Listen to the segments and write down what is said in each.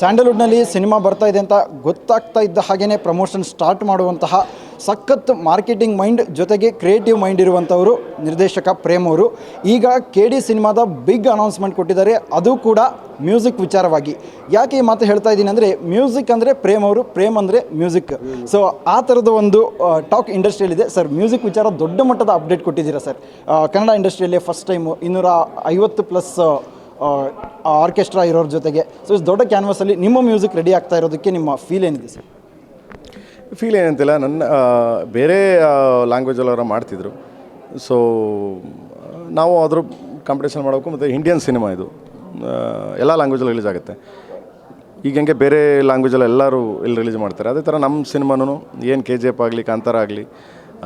ಸ್ಯಾಂಡಲ್ವುಡ್ನಲ್ಲಿ cinema ಬರ್ತಾ ಇದೆ ಅಂತ ಗೊತ್ತಾಗ್ತಾ ಇದ್ದ ಹಾಗೆಯೇ ಪ್ರಮೋಷನ್ ಸ್ಟಾರ್ಟ್ ಮಾಡುವಂತಹ ಸಖತ್ ಮಾರ್ಕೆಟಿಂಗ್ ಮೈಂಡ್ ಜೊತೆಗೆ ಕ್ರಿಯೇಟಿವ್ ಮೈಂಡ್ ಇರುವಂಥವರು ನಿರ್ದೇಶಕ ಪ್ರೇಮ್ ಅವರು. ಈಗ ಕೆ ಡಿ ಸಿನಿಮಾದ ಬಿಗ್ ಅನೌನ್ಸ್ಮೆಂಟ್ ಕೊಟ್ಟಿದ್ದಾರೆ. ಅದು ಕೂಡ ಮ್ಯೂಸಿಕ್ ವಿಚಾರವಾಗಿ. ಯಾಕೆ ಈ ಮಾತು ಹೇಳ್ತಾ ಇದ್ದೀನಿ ಅಂದರೆ ಮ್ಯೂಸಿಕ್ ಅಂದರೆ ಪ್ರೇಮ್ ಅವರು, ಪ್ರೇಮ್ ಅಂದರೆ ಮ್ಯೂಸಿಕ್. ಸೊ ಆ ಥರದ ಒಂದು ಟಾಕ್ ಇಂಡಸ್ಟ್ರಿಯಲ್ಲಿದೆ. ಸರ್, ಮ್ಯೂಸಿಕ್ ವಿಚಾರ ದೊಡ್ಡ ಮಟ್ಟದ ಅಪ್ಡೇಟ್ ಕೊಟ್ಟಿದ್ದೀರಾ ಸರ್? ಕನ್ನಡ ಇಂಡಸ್ಟ್ರಿಯಲ್ಲಿ ಫಸ್ಟ್ ಟೈಮು ಇನ್ನೂರ ಐವತ್ತು ಪ್ಲಸ್ ಆರ್ಕೆಸ್ಟ್ರಾ ಇರೋರ ಜೊತೆಗೆ. ಸೊ ಇಸ್ ದೊಡ್ಡ ಕ್ಯಾನ್ವಸಲ್ಲಿ ನಿಮ್ಮ ಮ್ಯೂಸಿಕ್ ರೆಡಿ ಆಗ್ತಾ ಇರೋದಕ್ಕೆ ನಿಮ್ಮ ಫೀಲ್ ಏನಿದೆ ಸರ್ ಫೀಲ್ ಏನಂತಿಲ್ಲ. ನನ್ನ ಬೇರೆ ಲ್ಯಾಂಗ್ವೇಜಲ್ಲವರ ಮಾಡ್ತಿದ್ರು. ಸೊ ನಾವು ಅದ್ರ ಕಾಂಪಿಟೇಷನ್ ಮಾಡಬೇಕು ಮತ್ತು ಇಂಡಿಯನ್ ಸಿನಿಮಾ ಇದು. ಎಲ್ಲ ಲ್ಯಾಂಗ್ವೇಜಲ್ಲಿ ರಿಲೀಸ್ ಆಗುತ್ತೆ. ಈಗ ಹೆಂಗೆ ಬೇರೆ ಲ್ಯಾಂಗ್ವೇಜಲ್ಲಿ ಎಲ್ಲರೂ ಇಲ್ಲಿ ರಿಲೀಸ್ ಮಾಡ್ತಾರೆ. ಅದೇ ಥರ ನಮ್ಮ ಸಿನಿಮಾನು ಏನು ಕೆ ಜಿ ಎಫ್ ಆಗಲಿ ಕಾಂತಾರ ಆಗಲಿ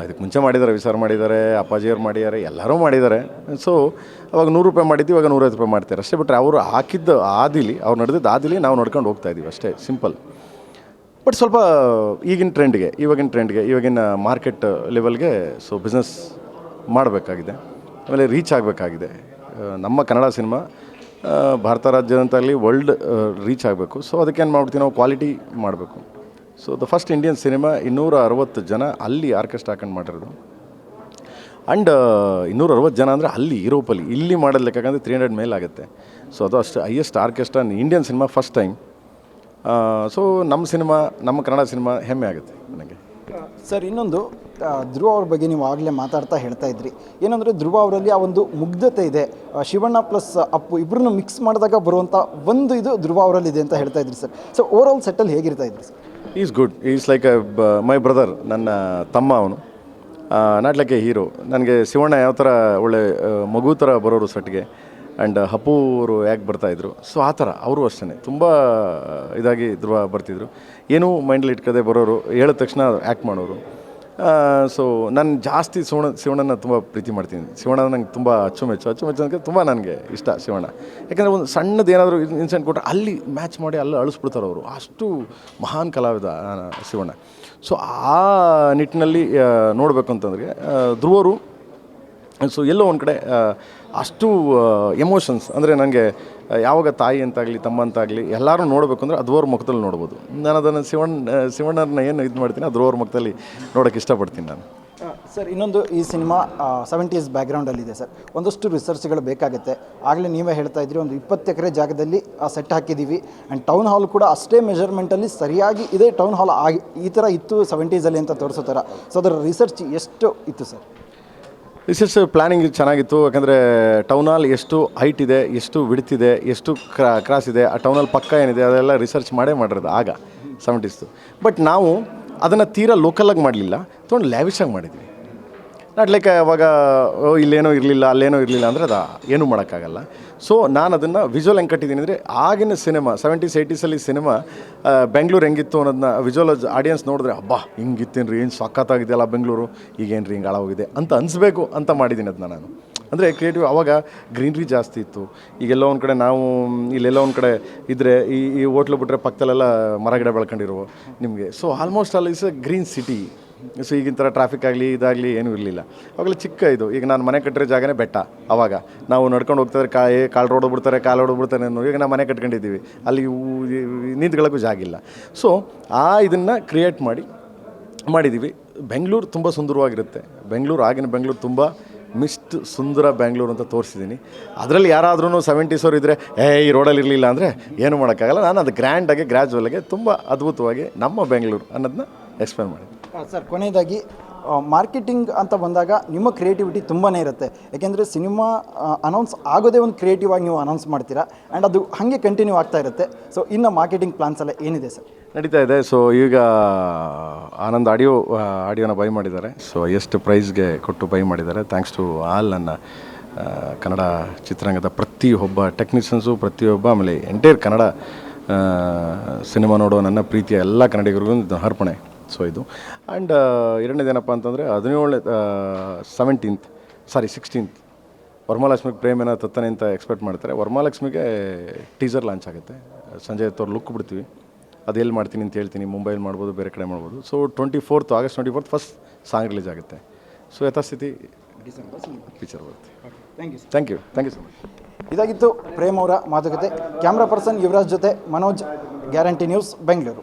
ಇದಕ್ಕೆ ಮುಂಚೆ ಮಾಡಿದ್ದಾರೆ ವಿಸಾರ ಮಾಡಿದ್ದಾರೆ, ಅಪ್ಪಾಜಿಯವ್ರು ಮಾಡಿದ್ದಾರೆ, ಎಲ್ಲರೂ ಮಾಡಿದ್ದಾರೆ. ಸೊ ಅವಾಗ ನೂರು ರೂಪಾಯಿ ಮಾಡಿದ್ದೀವಿ ಇವಾಗ ನೂರೈವತ್ತು ರೂಪಾಯಿ ಮಾಡ್ತಾರೆ. ಅಷ್ಟೇ ಬಿಟ್ಟರೆ ಅವರು ಹಾಕಿದ್ದು ಆದಿಲಿ, ಅವ್ರು ನಡೆದಿದ್ದು ಆದಿಲಿ ನಾವು ನಡ್ಕೊಂಡು ಹೋಗ್ತಾ ಇದ್ದೀವಿ ಅಷ್ಟೇ, ಸಿಂಪಲ್. ಬಟ್ ಸ್ವಲ್ಪ ಈಗಿನ ಟ್ರೆಂಡ್ಗೆ ಇವಾಗಿನ ಟ್ರೆಂಡ್ಗೆ ಇವಾಗಿನ ಮಾರ್ಕೆಟ್ ಲೆವೆಲ್ಗೆ ಸೊ ಬಿಸ್ನೆಸ್ ಮಾಡಬೇಕಾಗಿದೆ. ಆಮೇಲೆ ರೀಚ್ ಆಗಬೇಕಾಗಿದೆ. ನಮ್ಮ ಕನ್ನಡ ಸಿನಿಮಾ ಭಾರತ ರಾಜ್ಯದಂತಾಗಲಿ ವರ್ಲ್ಡ್ ರೀಚ್ ಆಗಬೇಕು. ಸೊ ಅದಕ್ಕೆ ಏನು ಮಾಡ್ಬಿಡ್ತೀವಿ ನಾವು ಕ್ವಾಲಿಟಿ ಮಾಡಬೇಕು. So the first Indian cinema ಇನ್ನೂರ ಅರವತ್ತು ಜನ ಅಲ್ಲಿ ಆರ್ಕೆಸ್ಟ್ರಾ ಹಾಕೊಂಡು ಮಾಡಿರೋದು. ಆ್ಯಂಡ್ ಇನ್ನೂರ ಅರವತ್ತು ಜನ ಅಂದರೆ ಅಲ್ಲಿ ಯುರೋಪಲ್ಲಿ ಇಲ್ಲಿ ಮಾಡೋದು ಲೆಕ್ಕಂದ್ರೆ ತ್ರೀ ಹಂಡ್ರೆಡ್ ಮೇಲೆ ಆಗುತ್ತೆ. ಸೊ ಅದು ಅಷ್ಟು highest orchestra Indian cinema first time so ನಮ್ಮ ಸಿನಿಮಾ ನಮ್ಮ ಕನ್ನಡ ಸಿನಿಮಾ ಹೆಮ್ಮೆ ಆಗುತ್ತೆ ನನಗೆ. ಸರ್ ಇನ್ನೊಂದು ಧ್ರುವ ಅವ್ರ ಬಗ್ಗೆ ನೀವು ಆಗಲೇ ಮಾತಾಡ್ತಾ ಹೇಳ್ತಾ ಇದ್ರಿ. ಏನಂದರೆ ಧ್ರುವ ಅವರಲ್ಲಿ ಆ ಒಂದು ಮುಗ್ಧತೆ ಇದೆ. ಶಿವಣ್ಣ ಪ್ಲಸ್ ಅಪ್ಪು ಇಬ್ಬರನ್ನು ಮಿಕ್ಸ್ ಮಾಡಿದಾಗ ಬರುವಂಥ ಒಂದು ಇದು ಧ್ರುವ ಅವರಲ್ಲಿ ಇದೆ ಅಂತ ಹೇಳ್ತಾ ಇದ್ರಿ sir so over all settle ಹೇಗಿರ್ತಾ ಇದ್ರಿ sir is good is like my brother ನನ್ನ ತಮ್ಮ ಅವನು. ನಾಟ್ ಲೈಕ್ ಎ ಹೀರೋ ನನಗೆ ಶಿವಣ್ಣ ಯಾವ ಥರ ಒಳ್ಳೆ ಮಗು ಥರ ಬರೋರು ಸೆಟ್ಗೆ ಆ್ಯಂಡ್ ಹಪ್ಪು ಅವರು ಯಾಕೆ ಬರ್ತಾಯಿದ್ರು ಸೊ ಆ ಥರ ಅವರು ಅಷ್ಟೇ ತುಂಬ ಇದಾಗಿ ಧ್ರುವ ಬರ್ತಿದ್ರು. ಏನೂ ಮೈಂಡಲ್ಲಿ ಇಟ್ಕೋದೆ ಬರೋರು, ಹೇಳಿದ ತಕ್ಷಣ ಆ್ಯಕ್ಟ್ ಮಾಡೋರು. ಸೊ ನಾನು ಜಾಸ್ತಿ ಶಿವಣ ಶಿವಣ್ಣನ ತುಂಬ ಪ್ರೀತಿ ಮಾಡ್ತೀನಿ. ಶಿವಣ್ಣ ನಂಗೆ ತುಂಬ ಅಚ್ಚುಮೆಚ್ಚು. ಅಚ್ಚುಮೆಚ್ಚು ಅಂದರೆ ತುಂಬ ನನಗೆ ಇಷ್ಟ ಶಿವಣ್ಣ. ಯಾಕಂದರೆ ಒಂದು ಸಣ್ಣದು ಏನಾದರೂ ಇನ್ಸಿಡೆಂಟ್ ಕೊಟ್ಟರೆ ಅಲ್ಲಿ ಮ್ಯಾಚ್ ಮಾಡಿ ಅಲ್ಲಿ ಅಳಿಸ್ಬಿಡ್ತಾರೆ ಅವರು. ಅಷ್ಟು ಮಹಾನ್ ಕಲಾವಿದ ಶಿವಣ್ಣ. ಸೊ ಆ ನಿಟ್ಟಿನಲ್ಲಿ ನೋಡಬೇಕು ಅಂತಂದರೆ ಧ್ರುವರು ಸೊ ಎಲ್ಲೋ ಒಂದು ಕಡೆ ಅಷ್ಟು ಎಮೋಷನ್ಸ್ ಅಂದರೆ ನನಗೆ ಯಾವಾಗ ತಾಯಿ ಅಂತಾಗಲಿ, ತಮ್ಮ ಅಂತಾಗಲಿ, ಎಲ್ಲರೂ ನೋಡಬೇಕು ಅಂದರೆ ಅದ್ವರ ಮುಖದಲ್ಲಿ ನೋಡ್ಬೋದು. ನಾನು ಅದನ್ನು ಶಿವಣ್ಣ ಶಿವಣ್ಣರನ್ನ ಏನು ಇದು ಮಾಡ್ತೀನಿ ಅದ್ರವ್ರ ಮುಖದಲ್ಲಿ ನೋಡೋಕ್ಕೆ ಇಷ್ಟಪಡ್ತೀನಿ ನಾನು. ಸರ್, ಇನ್ನೊಂದು ಈ ಸಿನಿಮಾ ಸೆವೆಂಟೀಸ್ ಬ್ಯಾಕ್ಗ್ರೌಂಡಲ್ಲಿದೆ ಸರ್. ಒಂದಷ್ಟು ರಿಸರ್ಚ್ಗಳು ಬೇಕಾಗುತ್ತೆ. ಆಗಲೇ ನೀವೇ ಹೇಳ್ತಾ ಇದ್ರಿ, ಒಂದು ಇಪ್ಪತ್ತು ಎಕರೆ ಜಾಗದಲ್ಲಿ, ಆ ಸೆಟ್ ಹಾಕಿದ್ದೀವಿ ಆ್ಯಂಡ್ ಟೌನ್ ಹಾಲ್ ಕೂಡ ಅಷ್ಟೇ ಮೆಜರ್ಮೆಂಟಲ್ಲಿ ಸರಿಯಾಗಿ ಇದೇ ಟೌನ್ ಹಾಲ್ ಆಗಿ, ಈ ಥರ ಇತ್ತು ಸೆವೆಂಟೀಸಲ್ಲಿ ಅಂತ ತೋರಿಸೋ ಥರ ಸೊ ಅದರ ರಿಸರ್ಚ್ ಎಷ್ಟು ಇತ್ತು, ಸರ್? ರಿಸರ್ಚ್ ಪ್ಲ್ಯಾನಿಂಗ್ ಚೆನ್ನಾಗಿತ್ತು. ಯಾಕಂದರೆ ಟೌನಲ್ಲಿ ಎಷ್ಟು ಹೈಟ್ ಇದೆ, ಎಷ್ಟು ವಿಡ್ತಿದೆ ಎಷ್ಟು ಕ್ರಾ ಕ್ರಾಸ್ ಇದೆ, ಆ ಟೌನಲ್ಲಿ ಪಕ್ಕ ಏನಿದೆ, ಅದೆಲ್ಲ ರಿಸರ್ಚ್ ಮಾಡೇ ಮಾಡಿರೋದು ಆಗ ಸೆವೆಂಟೀಸ್ದು ಬಟ್ ನಾವು ಅದನ್ನು ತೀರಾ ಲೋಕಲಾಗಿ ಮಾಡಲಿಲ್ಲ. ತೊಗೊಂಡು ಲ್ಯಾವಿಶಾಗಿ ಮಾಡಿದ್ವಿ. ನಾಟ್ ಲೈಕ್ ಅವಾಗ ಇಲ್ಲೇನೋ ಇರಲಿಲ್ಲ, ಅಲ್ಲೇನೋ ಇರಲಿಲ್ಲ ಅಂದರೆ ಅದು, ಏನೂ ಮಾಡೋಕ್ಕಾಗಲ್ಲ. ಸೊ ನಾನು ಅದನ್ನು ವಿಜುವಲ್ ಹೆಂಗೆ ಕಟ್ಟಿದ್ದೀನಿ ಅಂದರೆ, ಆಗಿನ ಸಿನಿಮಾ ಸೆವೆಂಟೀಸ್ ಏಯ್ಟೀಸಲ್ಲಿ ಸಿನಿಮಾ ಬೆಂಗಳೂರು ಹೆಂಗಿತ್ತು ಅನ್ನೋದನ್ನ ವಿಜುವಲ್ ಆಡಿಯನ್ಸ್ ನೋಡಿದ್ರೆ, ಅಬ್ಬಾ ಹಿಂಗಿತ್ತೇನು ರೀ ಏನು ಸಖತ್ತಾಗಿದೆಯಲ್ಲ ಬೆಂಗಳೂರು ಈಗೇನು ರೀ ಹಿಂಗೆ ಅಂತ ಅನಿಸ್ಬೇಕು ಅಂತ ಮಾಡಿದ್ದೀನಿ ಅದನ್ನ ನಾನು. ಅಂದರೆ ಕ್ರಿಯೇಟಿವ್ ಅವಾಗ ಗ್ರೀನ್ರಿ ಜಾಸ್ತಿ ಇತ್ತು. ಈಗೆಲ್ಲ ಒಂದು ಕಡೆ ನಾವು, ಇಲ್ಲೆಲ್ಲ ಒಂದು ಕಡೆ ಇದ್ದರೆ ಈ ಈ ಹೋಟ್ಲು ಬಿಟ್ಟರೆ ಪಕ್ಕದಲ್ಲೆಲ್ಲ ಮರಗಿಡ ಬೆಳ್ಕೊಂಡಿರುವ ನಿಮಗೆ. So almost all is a green city so ಈಗಿನ ಥರ ಟ್ರಾಫಿಕ್ ಆಗಲಿ, ಇದಾಗಲಿ ಏನೂ ಇರಲಿಲ್ಲ. ಅವಾಗಲೇ ಚಿಕ್ಕ ಇದು. ಈಗ ನಾನು ಮನೆ ಕಟ್ಟಿರೋ ಜಾಗನೇ ಬೆಟ್ಟ ಅವಾಗ. ನಾವು ನಡ್ಕೊಂಡು ಹೋಗ್ತಾರೆ ಕಾಯಿ ಕಾಲು ರೋಡ್ ಬಿಡ್ತಾರೆ ಕಾಲು ರೋಡ್ ಬಿಡ್ತಾರೆ ಅನ್ನೋ ಈಗ ನಾವು ಮನೆ ಕಟ್ಕೊಂಡಿದ್ದೀವಿ. ಅಲ್ಲಿ ನಿಂತ್ಕೊಳ್ಳೋಕ್ಕೂ ಜಾಗ ಇಲ್ಲ. ಸೊ ಆ ಇದನ್ನು ಕ್ರಿಯೇಟ್ ಮಾಡಿ, ಮಾಡಿದ್ದೀವಿ. ಬೆಂಗಳೂರು ತುಂಬ ಸುಂದರವಾಗಿರುತ್ತೆ. ಬೆಂಗಳೂರು, ಆಗಿನ ಬೆಂಗಳೂರು ತುಂಬ ಮಿಸ್ಟ್ ಸುಂದರ ಬೆಂಗಳೂರು ಅಂತ ತೋರಿಸಿದ್ದೀನಿ. ಅದರಲ್ಲಿ ಯಾರಾದ್ರೂ ಸೆವೆಂಟೀಸ್ ಅವ್ರು ಇದ್ದರೆ ಏ, ಈ ರೋಡಲ್ಲಿ ಇರಲಿಲ್ಲ ಅಂದರೆ ಏನು ಮಾಡೋಕ್ಕಾಗಲ್ಲ. ನಾನು ಅದು ಗ್ರ್ಯಾಂಡಾಗಿ ಗ್ರ್ಯಾಜುವಲಾಗಿ ತುಂಬ ಅದ್ಭುತವಾಗಿ ನಮ್ಮ ಬೆಂಗಳೂರು ಅನ್ನೋದನ್ನ ಎಕ್ಸ್ಪ್ಲೇನ್ ಮಾಡಿದ್ದೀನಿ. ಸರ್, ಕೊನೆಯದಾಗಿ ಮಾರ್ಕೆಟಿಂಗ್ ಅಂತ ಬಂದಾಗ ನಿಮ್ಮ ಕ್ರಿಯೇಟಿವಿಟಿ ತುಂಬಾ ಇರುತ್ತೆ. ಯಾಕೆಂದರೆ ಸಿನಿಮಾ ಅನೌನ್ಸ್ ಆಗೋದೇ ಒಂದು ಕ್ರಿಯೇಟಿವ್ ಆಗಿ ನೀವು ಅನೌನ್ಸ್ ಮಾಡ್ತೀರಾ. ಆ್ಯಂಡ್ ಅದು ಹಾಗೆ ಕಂಟಿನ್ಯೂ ಆಗ್ತಾ ಇರುತ್ತೆ. ಸೊ ಇನ್ನು ಮಾರ್ಕೆಟಿಂಗ್ ಪ್ಲಾನ್ಸ್ ಎಲ್ಲ ಏನಿದೆ, ಸರ್? ನಡೀತಾ ಇದೆ. ಸೊ ಈಗ, ಆನಂದ್ ಆಡಿಯೋ ಆಡಿಯೋನ ಬೈ ಮಾಡಿದ್ದಾರೆ. ಸೊ ಎಷ್ಟು ಪ್ರೈಸ್ಗೆ ಕೊಟ್ಟು ಬೈ ಮಾಡಿದ್ದಾರೆ. ಥ್ಯಾಂಕ್ಸ್ ಟು ಆಲ್ ನನ್ನ ಕನ್ನಡ ಚಿತ್ರರಂಗದ ಪ್ರತಿಯೊಬ್ಬ ಟೆಕ್ನಿಷಿಯನ್ಸು ಪ್ರತಿಯೊಬ್ಬ ಆಮೇಲೆ ಎಂಟೈರ್ ಕನ್ನಡ ಸಿನಿಮಾ ನೋಡೋ ನನ್ನ ಪ್ರೀತಿಯ ಎಲ್ಲ ಕನ್ನಡಿಗರಿಗೂ ಅರ್ಪಣೆ. ಸೊ ಇದು. ಆ್ಯಂಡ್ ಎರಡನೇದೇನಪ್ಪ ಅಂತಂದರೆ ಹದಿನೇಳನೇ ಸೆವೆಂಟೀನ್ತ್ ಸಾರಿ ಸಿಕ್ಸ್ಟೀನ್ತ್ ಪ್ರೇಮ್ ಏನೋ ತತ್ತನೆ ಅಂತ ಎಕ್ಸ್ಪೆಕ್ಟ್ ಮಾಡ್ತಾರೆ. ವರ್ಮಾಲಕ್ಷ್ಮಿಗೆ ಟೀಸರ್ ಲಾಂಚ್ ಆಗುತ್ತೆ. ಸಂಜೆ ತೋರ್ ಲುಕ್ ಬಿಡ್ತೀವಿ. ಅದು ಎಲ್ಲಿ ಮಾಡ್ತೀನಿ ಅಂತ ಹೇಳ್ತೀನಿ ಮುಂಬೈಲಿ ಮಾಡ್ಬೋದು ಬೇರೆ ಕಡೆ ಮಾಡ್ಬೋದು. So twenty fourth August twenty fourth first song release ಆಗುತ್ತೆ. ಸೊ ಯಥಾಸ್ಥಿತಿ ಪಿಕ್ಚರ್ ಬರುತ್ತೆ. Thank you thank you thank you so much ಇದಾಗಿತ್ತು ಪ್ರೇಮ್ ಅವರ ಮಾತುಕತೆ. ಕ್ಯಾಮ್ರಾ ಪರ್ಸನ್ ಯುವರಾಜ್ ಜೊತೆ Manoj guarantee news Bengaluru